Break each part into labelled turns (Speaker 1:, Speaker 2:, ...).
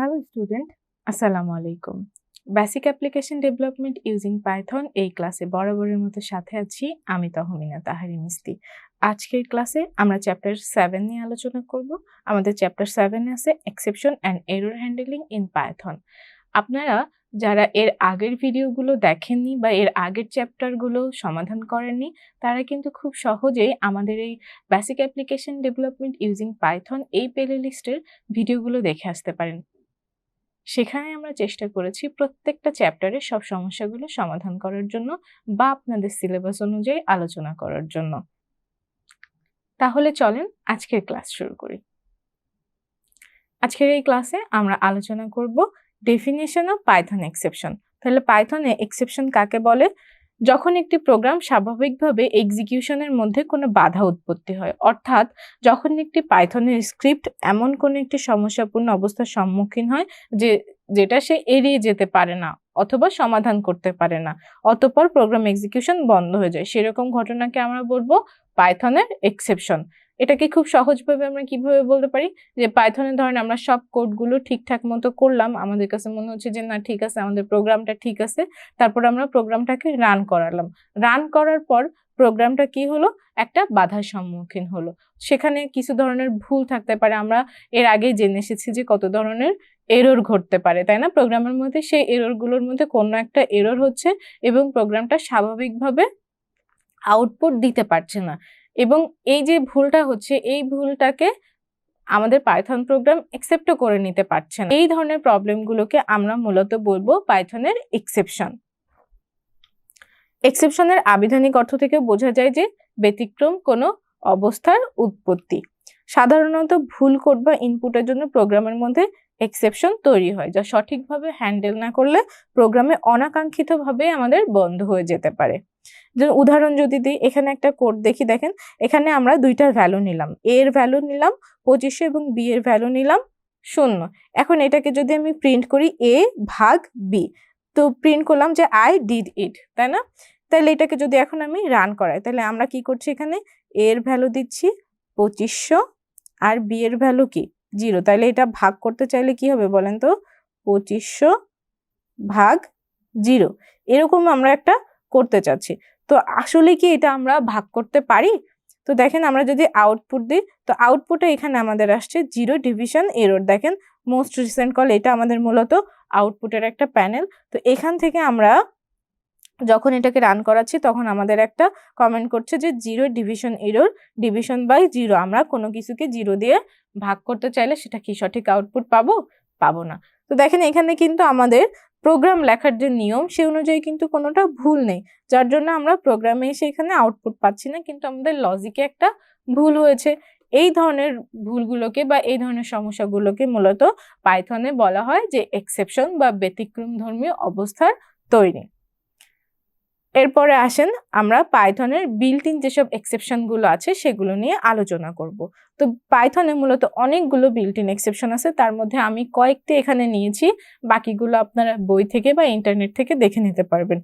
Speaker 1: Hello student আসসালামু আলাইকুম basic application development using Python এই ক্লাসে বরাবরের মতো সাথে আছি। আমি তহমিনা তাহারি মিস্তি। আজকের ক্লাসে আমরা চ্যাপ্টার সেভেন নিয়ে আলোচনা করব। আমাদের চ্যাপ্টার সেভেনে আছে exception and error handling in Python আপনারা যারা এর আগের ভিডিওগুলো দেখেননি বা এর আগের চ্যাপ্টারগুলো সমাধান করেননি, তারা কিন্তু খুব সহজেই আমাদের এই basic application development using Python এই প্লে লিস্টের ভিডিওগুলো দেখে আসতে পারেন। সেখানে আমরা চেষ্টা করেছি প্রত্যেকটা চ্যাপ্টারে সব সমস্যাগুলো সমাধান করার জন্য বা আপনাদের সিলেবাস অনুযায়ী আলোচনা করার জন্য। তাহলে চলেন আজকের ক্লাস শুরু করি। আজকের এই ক্লাসে আমরা আলোচনা করব ডেফিনেশন অফ পাইথন এক্সেপশন তাহলে পাইথনে এক্সেপশন কাকে বলে? যখন একটি প্রোগ্রাম স্বাভাবিকভাবে এক্সিকিউশনের মধ্যে কোনো বাধা উৎপত্তি হয়, অর্থাৎ যখন একটি পাইথনের স্ক্রিপ্ট এমন কোনো একটি সমস্যাপূর্ণ অবস্থার সম্মুখীন হয় যে, যেটা সে এড়িয়ে যেতে পারে না অথবা সমাধান করতে পারে না, অতপর প্রোগ্রাম এক্সিকিউশন বন্ধ হয়ে যায়। সেরকম ঘটনাকে আমরা বলব পাইথনের এক্সেপশন এটাকে খুব সহজভাবে আমরা কীভাবে বলতে পারি? যে পাইথনের ধরেন আমরা সব কোডগুলো ঠিকঠাক মতো করলাম, আমাদের কাছে মনে হচ্ছে যে না, ঠিক আছে, আমাদের প্রোগ্রামটা ঠিক আছে। তারপর আমরা প্রোগ্রামটাকে রান করালাম। রান করার পর প্রোগ্রামটা কি হলো? একটা বাধার সম্মুখীন হলো। সেখানে কিছু ধরনের ভুল থাকতে পারে। আমরা এর আগেই জেনে এসেছি যে কত ধরনের এরর ঘটতে পারে, তাই না? প্রোগ্রামের মধ্যে সেই এররগুলোর মধ্যে কোনো একটা এরর হচ্ছে এবং প্রোগ্রামটা স্বাভাবিকভাবে আউটপুট দিতে পারছে না। এবং এই যে ভুলটা হচ্ছে, এই ভুলটাকে আমাদের পাইথন প্রোগ্রাম একসেপ্টও করে নিতে পারছে না। এই ধরনের প্রবলেমগুলোকে আমরা মূলত বলব পাইথনের এক্সেপশন এক্সেপশনের আবিধানিক অর্থ থেকে বোঝা যায় যে ব্যতিক্রম কোনো অবস্থার উৎপত্তি। সাধারণত ভুল কোড বা ইনপুটের জন্য প্রোগ্রামের মধ্যে এক্সেপশন তৈরি হয়, যা সঠিকভাবে হ্যান্ডেল না করলে প্রোগ্রামে অনাকাঙ্ক্ষিতভাবে আমাদের বন্ধ হয়ে যেতে পারে। উদাহরণ যদি দিই, এখানে একটা কোড দেখি, দেখেন, এখানে আমরা দুইটা ভ্যালু নিলাম। এর ভ্যালু নিলাম, পঁচিশশো এবং বি এর ভ্যালু নিলাম, শূন্য। এখন এটাকে যদি আমি প্রিন্ট করি এ ভাগ বি তো প্রিন্ট করলাম যে আই ডিড ইট তাই না? তাহলে এটাকে যদি এখন আমি রান করাই, তাহলে আমরা কি করছি এখানে? এর ভ্যালু দিচ্ছি, পঁচিশশো আর বি এর ভ্যালু কি? জিরো তাহলে এটা ভাগ করতে চাইলে কি হবে বলেন তো? পঁচিশশো ভাগ জিরো এরকম আমরা একটা করতে চাচ্ছি। তো আসলে কি এটা আমরা ভাগ করতে পারি? তো দেখেন আমরা যদি আউটপুট দিই, তো আউটপুটে এখানে আমাদের আসছে জিরো ডিভিশন এরর দেখেন মোস্ট রিসেন্ট কল এটা আমাদের মূলত আউটপুটের একটা প্যানেল তো এখান থেকে আমরা যখন এটাকে রান করাচ্ছি, তখন আমাদের একটা কমেন্ট করছে যে zero division error division by zero আমরা কোনো কিছুকে জিরো দিয়ে ভাগ করতে চাইলে সেটা কি সঠিক আউটপুট পাবো? পাবো না। তো দেখেন এখানে কিন্তু আমাদের প্রোগ্রাম লেখার যে নিয়ম, সে অনুযায়ী কিন্তু কোনোটা ভুল নেই। যার জন্য আমরা প্রোগ্রামে এসে এখানে আউটপুট পাচ্ছি না, কিন্তু আমাদের লজিকে একটা ভুল হয়েছে। এই ধরনের ভুলগুলোকে বা এই ধরনের সমস্যাগুলোকে মূলত পাইথনে বলা হয় যে এক্সেপশন বা ব্যতিক্রম ধর্মীয় অবস্থার তৈরি। এরপরে আসেন আমরা পাইথনের বিল্ট ইন যেসব এক্সেপশনগুলো আছে সেগুলো নিয়ে আলোচনা করব। তো পাইথনে মূলত অনেকগুলো বিল্ট ইন এক্সেপশন আছে, তার মধ্যে আমি কয়েকটি এখানে নিয়েছি, বাকিগুলো আপনারা বই থেকে বা ইন্টারনেট থেকে দেখে নিতে পারবেন।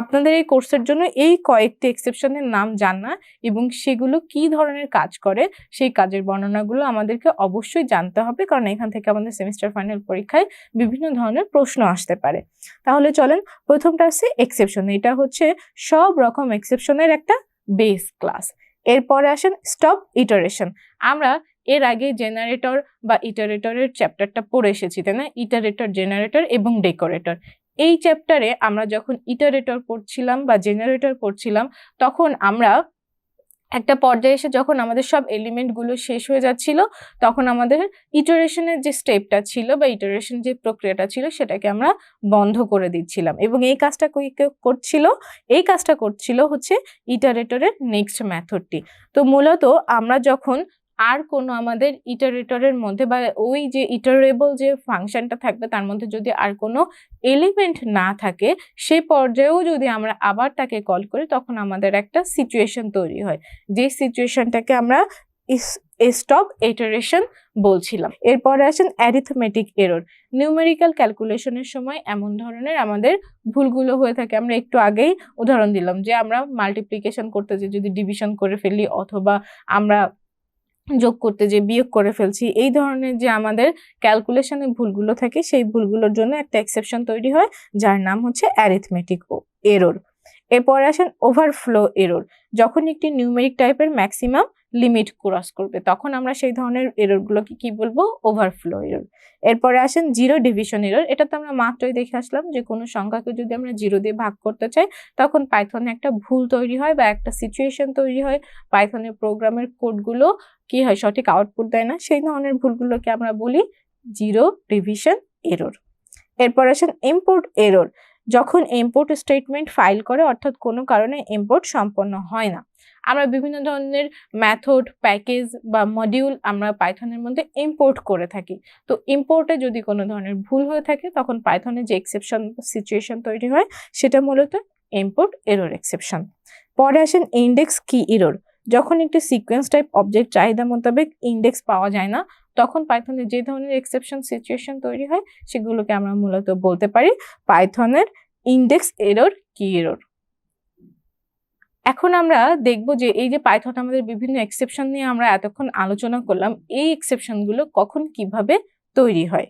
Speaker 1: আপনাদের এই কোর্সের জন্য এই কয়েকটি এক্সেপশনের নাম জানা এবং সেগুলো কি ধরনের কাজ করে, সেই কাজের বর্ণনাগুলো আমাদেরকে অবশ্যই জানতে হবে কারণ এখান থেকে আমাদের সেমিস্টার ফাইনাল পরীক্ষায় বিভিন্ন ধরনের প্রশ্ন আসতে পারে। তাহলে চলেন প্রথমটা আছে এক্সেপশন, এটা হচ্ছে সব রকম এক্সেপশনের একটা বেস ক্লাস এরপরে আসেন স্টপ ইটারেশন আমরা এর আগে জেনারেটর বা ইটারেটরের চ্যাপ্টারটা পড়ে এসেছি, তাই না? ইটারেটর জেনারেটর এবং ডেকোরেটর এই চ্যাপ্টারে আমরা যখন ইটারেটর পড়ছিলাম বা জেনারেটর পড়ছিলাম, তখন আমরা একটা পর্যায়ে এসে যখন আমাদের সব এলিমেন্টগুলো শেষ হয়ে যাচ্ছিল, তখন আমাদের ইটারেশনের যে স্টেপটা ছিল বা ইটারেশন যে প্রক্রিয়াটা ছিল, সেটাকে আমরা বন্ধ করে দিচ্ছিলাম। এবং এই কাজটা কই করছিল? এই কাজটা করছিল হচ্ছে ইটারেটরের নেক্সট ম্যাথডটি তো মূলত আমরা যখন আর কোনো আমাদের ইটারেটরের মধ্যে বা ওই যে ইটারেবল যে ফাংশনটা থাকবে, তার মধ্যে যদি আর কোনো এলিমেন্ট না থাকে, সে পর্যায়েও যদি আমরা আবার তাকে কল করি, তখন আমাদের একটা সিচুয়েশন তৈরি হয়। যে সিচুয়েশনটাকে আমরা স্টপ ইটারেশন বলছিলাম। এরপরে আসেন অ্যারিথমেটিক এরর নিউমেরিক্যাল ক্যালকুলেশনের সময় এমন ধরনের আমাদের ভুলগুলো হয়ে থাকে। আমরা একটু আগেই উদাহরণ দিলাম যে আমরা মাল্টিপ্লিকেশন করতে যে যদি ডিভিশন করে ফেলি অথবা আমরা যোগ করতে যে বিয়োগ করে ফেলছি, এই ধরনের যে আমাদের ক্যালকুলেশনে ভুলগুলো থাকে, সেই ভুলগুলোর জন্য একটা এক্সেপশন তৈরি হয়, যার নাম হচ্ছে অ্যারিথমেটিক এরর এরপরে আসেন ওভারফ্লো এরর যখন একটি নিউমেরিক টাইপের ম্যাক্সিমাম লিমিট ক্রস করবে। তখন আমরা সেই ধরনের এররগুলোকে কি বলব? ওভারফ্লো এরর এরপরে আসেন জিরো ডিভিশন এরর এটা তো আমরা মাত্রই দেখে আসলাম যে কোনো সংখ্যাকে যদি আমরা জিরো দিয়ে ভাগ করতে চাই, তখন পাইথনে একটা ভুল তৈরি হয় বা একটা সিচুয়েশন তৈরি হয়। পাইথনের প্রোগ্রামের কোডগুলো কি হয়? সঠিক আউটপুট দেয় না। সেই ধরনের ভুলগুলোকে আমরা বলি জিরো ডিভিশন এরর এরপর আসেন ইম্পোর্ট এরর যখন ইম্পোর্ট স্টেটমেন্ট ফাইল করে, অর্থাৎ কোনো কারণে ইম্পোর্ট সম্পন্ন হয় না। আমরা বিভিন্ন ধরনের মেথড প্যাকেজ বা মডিউল আমরা পাইথনের মধ্যে ইম্পোর্ট করে থাকি। তো ইম্পোর্টে যদি কোনো ধরনের ভুল হয়ে থাকে, তখন পাইথনে যে এক্সেপশন সিচুয়েশন তৈরি হয়, সেটা মূলত ইম্পোর্ট এরোর এক্সেপশন পরে আসেন ইন্ডেক্স কি এরর যখন একটি সিকোয়েন্স টাইপ অবজেক্ট চাহিদা মোতাবেক ইন্ডেক্স পাওয়া যায় না, তখন পাইথনে যে ধরনের এক্সেপশন সিচুয়েশন তৈরি হয়, সেগুলোকে আমরা মূলত বলতে পারি পাইথনের ইন্ডেক্স এরর কি এরর এখন আমরা দেখব যে এই যে পাইথন আমাদের বিভিন্ন এক্সেপশন নিয়ে আমরা এতক্ষণ আলোচনা করলাম, এই এক্সেপশনগুলো কখন কীভাবে তৈরি হয়?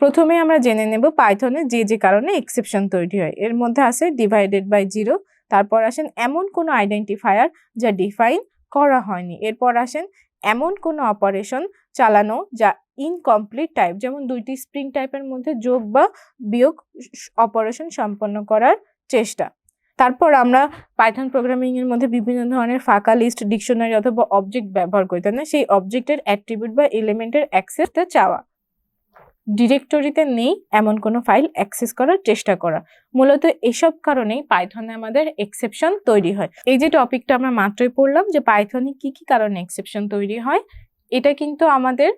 Speaker 1: প্রথমে আমরা জেনে নেব পাইথনে যে যে কারণে এক্সেপশন তৈরি হয়। এর মধ্যে আছে ডিভাইডেড বাই জিরো তারপর আসেন এমন কোনো আইডেন্টিফায়ার যা ডিফাইন করা হয়নি। এরপর আসেন এমন কোনো অপারেশন চালানো যা ইনকমপ্লিট টাইপ যেমন দুইটি স্প্রিং টাইপের মধ্যে যোগ বা বিয়োগ অপারেশন সম্পন্ন করার চেষ্টা। তারপর আমরা পাইথন প্রোগ্রামিং এর মধ্যে বিভিন্ন ধরনের ফাঁকা লিস্ট ডিকশনারি অথবা অবজেক্ট ব্যবহার করি, তাই না? সেই অবজেক্টের অ্যাট্রিবিউট বা এলিমেন্টের অ্যাক্সেসটা চাওয়া। ডিরেক্টরিতে নেই এমন কোনো ফাইল অ্যাক্সেস করার চেষ্টা করা। মূলত এসব কারণেই পাইথনে আমাদের এক্সেপশন তৈরি হয়। এই যে টপিকটা আমরা মাত্রই পড়লাম যে পাইথনে কি কি কারণে এক্সেপশন তৈরি হয়, এটা কিন্তু আমাদের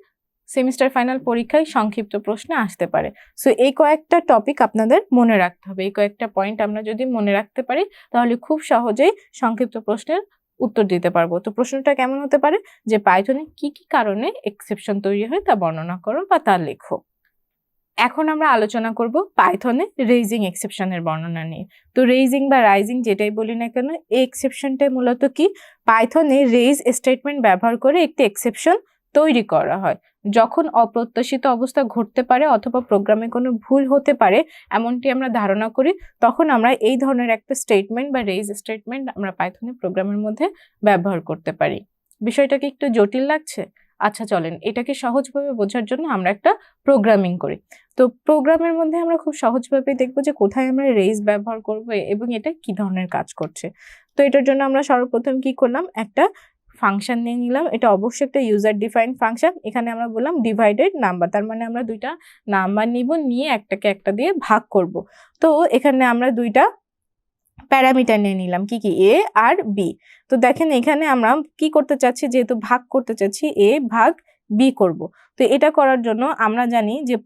Speaker 1: সেমিস্টার ফাইনাল পরীক্ষায় সংক্ষিপ্ত প্রশ্নে আসতে পারে। সো এই কয়েকটা টপিক আপনাদের মনে রাখতে হবে। এই কয়েকটা পয়েন্ট আমরা যদি মনে রাখতে পারি, তাহলে খুব সহজেই সংক্ষিপ্ত প্রশ্নের উত্তর দিতে পারব। তো প্রশ্নটা কেমন হতে পারে? যে পাইথনে কি কি কারণে এক্সেপশন তৈরি হয় তা বর্ণনা করো বা তা লেখো। এখন আমরা আলোচনা করব পাইথনে রেইজিং এক্সেপশনের বর্ণনা নিয়ে। তো রেইজিং বা রাইজিং যেটাই বলি না কেন, এই এক্সেপশনটা মূলত কি? পাইথনে রেইজ স্টেটমেন্ট ব্যবহার করে একটি এক্সেপশন তৈরি করা হয়। যখন অপ্রত্যাশিত অবস্থা ঘটতে পারে অথবা প্রোগ্রামে কোনো ভুল হতে পারে, এমনটি আমরা ধারণা করি, তখন আমরা এই ধরনের একটা স্টেটমেন্ট বা রেইজ স্টেটমেন্ট আমরা পাইথনের প্রোগ্রামের মধ্যে ব্যবহার করতে পারি। বিষয়টা কি একটু জটিল লাগছে? আচ্ছা চলেন, এটাকে সহজভাবে বোঝার জন্য আমরা একটা প্রোগ্রামিং করি। তো প্রোগ্রামের মধ্যে আমরা খুব সহজভাবে দেখব যে কোথায় আমরা রেইজ ব্যবহার করব এবং এটা কি ধরনের কাজ করছে। তো এটার জন্য আমরা সর্বপ্রথম কি করলাম? একটা ফাংশন নিয়ে নিলাম। এটা অবশ্যই একটা ইউজার ডিফাইন ফাংশন এখানে আমরা বললাম ডিভাইডেড নাম্বার তার মানে আমরা দুইটা নাম্বার নিব, নিয়ে একটাকে একটা দিয়ে ভাগ করব। তো এখানে আমরা দুইটা প্যারামিটার নিয়ে নিলাম। কি কি? এ আর বি তো দেখেন এখানে আমরা কি করতে চাচ্ছি? যেহেতু ভাগ করতে চাচ্ছি এ ভাগ বি করব। তো এটা করার জন্য আমরা জানি যে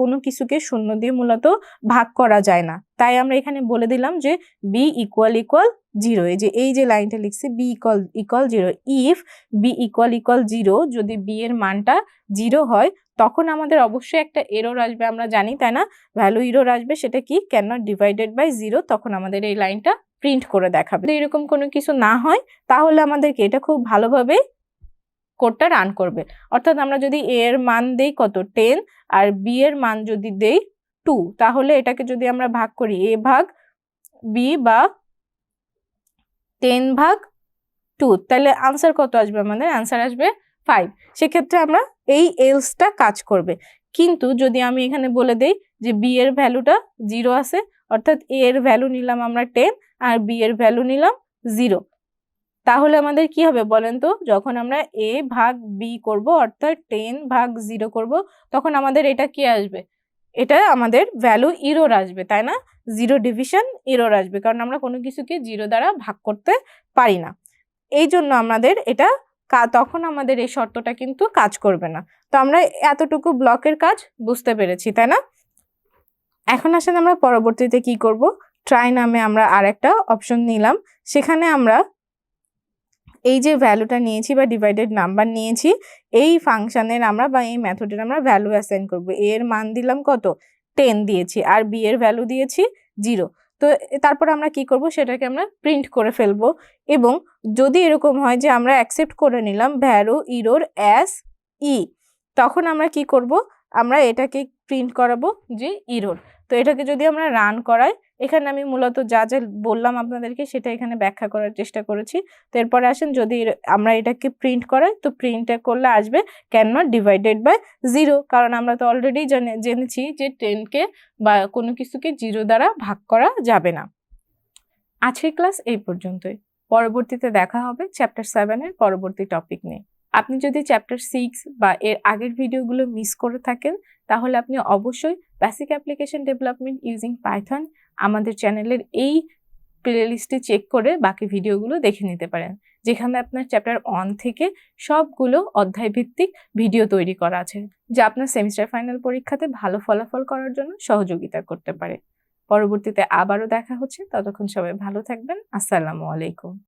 Speaker 1: কোনো কিছুকে শূন্য দিয়ে মূলত ভাগ করা যায় না। তাই আমরা এখানে বলে দিলাম যে বি ইকুয়াল ইকুয়াল জিরো এই যে এই যে লাইনটা লিখছি B equal equal zero if B equal equal zero যদি বি এর মানটা জিরো হয়, তখন আমাদের অবশ্যই একটা এরর আসবে, আমরা জানি, তাই না? ভ্যালু ইরোর আসবে, সেটা কি? Can not divided by zero তখন আমাদের এই লাইনটা প্রিন্ট করে দেখাবে। এরকম কোনো কিছু না হয়, তাহলে আমাদেরকে এটা খুব ভালোভাবে কোডটা রান করবে। অর্থাৎ আমরা যদি এ এর মান দেই কত? টেন। আর বি এর মান যদি দেই টু, তাহলে এটাকে যদি আমরা ভাগ করি এ ভাগ বি বা টেন ভাগ টু, তাহলে আনসার কত আসবে আমাদের? আনসার আসবে ফাইভ সেক্ষেত্রে আমরা এই এলসটা কাজ করবে। কিন্তু যদি আমি এখানে বলে দেই যে বি এর ভ্যালুটা জিরো আছে, অর্থাৎ এ এর ভ্যালু নিলাম আমরা টেন আর বি এর ভ্যালু নিলাম জিরো তাহলে আমাদের কি হবে বলেন তো? যখন আমরা এ ভাগ বি করব, অর্থাৎ টেন ভাগ জিরো করব, তখন আমাদের এটা কি আসবে? এটা আমাদের ভ্যালু ইরোর আসবে, তাই না? জিরো ডিভিশন ইরোর আসবে, কারণ আমরা কোনো কিছুকে জিরো দ্বারা ভাগ করতে পারি না। এই জন্য আমাদের এটা তখন আমাদের এই শর্তটা কিন্তু কাজ করবে না। তো আমরা এতটুকু ব্লকের কাজ বুঝতে পেরেছি, তাই না? এখন আসেন আমরা পরবর্তীতে কি করব? ট্রাই নামে আমরা আর একটা অপশন নিলাম। সেখানে আমরা এই যে ভ্যালুটা নিয়েছি বা ডিভাইডেড নাম্বার নিয়েছি, এই ফাংশানের আমরা বা এই মেথডের আমরা ভ্যালু অ্যাসাইন করব। এর মান দিলাম কত? টেন দিয়েছি। আর বি এর ভ্যালু দিয়েছি জিরো তো তারপর আমরা কি করব? সেটাকে আমরা প্রিন্ট করে ফেলব। এবং যদি এরকম হয় যে আমরা অ্যাকসেপ্ট করে নিলাম ভ্যারো ইরোর অ্যাস ই তখন আমরা কি করব? আমরা এটাকে প্রিন্ট করাবো যে ইরোর তো এটাকে যদি আমরা রান করাই এখানে আমি মূলত যা যা বললাম আপনাদেরকে সেটা এখানে ব্যাখ্যা করার চেষ্টা করেছি। তো এরপরে আসেন, যদি আমরা এটাকে প্রিন্ট করাই, তো প্রিন্টটা করলে আসবে can not divided by zero কারণ আমরা তো অলরেডি জেনে, জেনেছি যে টেনকে বা কোনো কিছুকে জিরো দ্বারা ভাগ করা যাবে না। আজকের ক্লাস এই পর্যন্তই। পরবর্তীতে দেখা হবে চ্যাপ্টার সেভেনের পরবর্তী টপিক নিয়ে। আপনি যদি চ্যাপ্টার সিক্স বা এর আগের ভিডিওগুলো মিস করে থাকেন, তাহলে আপনি অবশ্যই basic application development using Python আমাদের চ্যানেলের এই প্লেলিস্টে চেক করে বাকি ভিডিওগুলো দেখে নিতে পারেন, যেখানে আপনার চ্যাপ্টার ওয়ান থেকে সবগুলো অধ্যায় ভিত্তিক ভিডিও তৈরি করা আছে, যা আপনার সেমিস্টার ফাইনাল পরীক্ষাতে ভালো ফলাফল করার জন্য সহযোগিতা করতে পারে। পরবর্তীতে আবারও দেখা হচ্ছে, ততক্ষণ সবাই ভালো থাকবেন, আসসালামু আলাইকুম।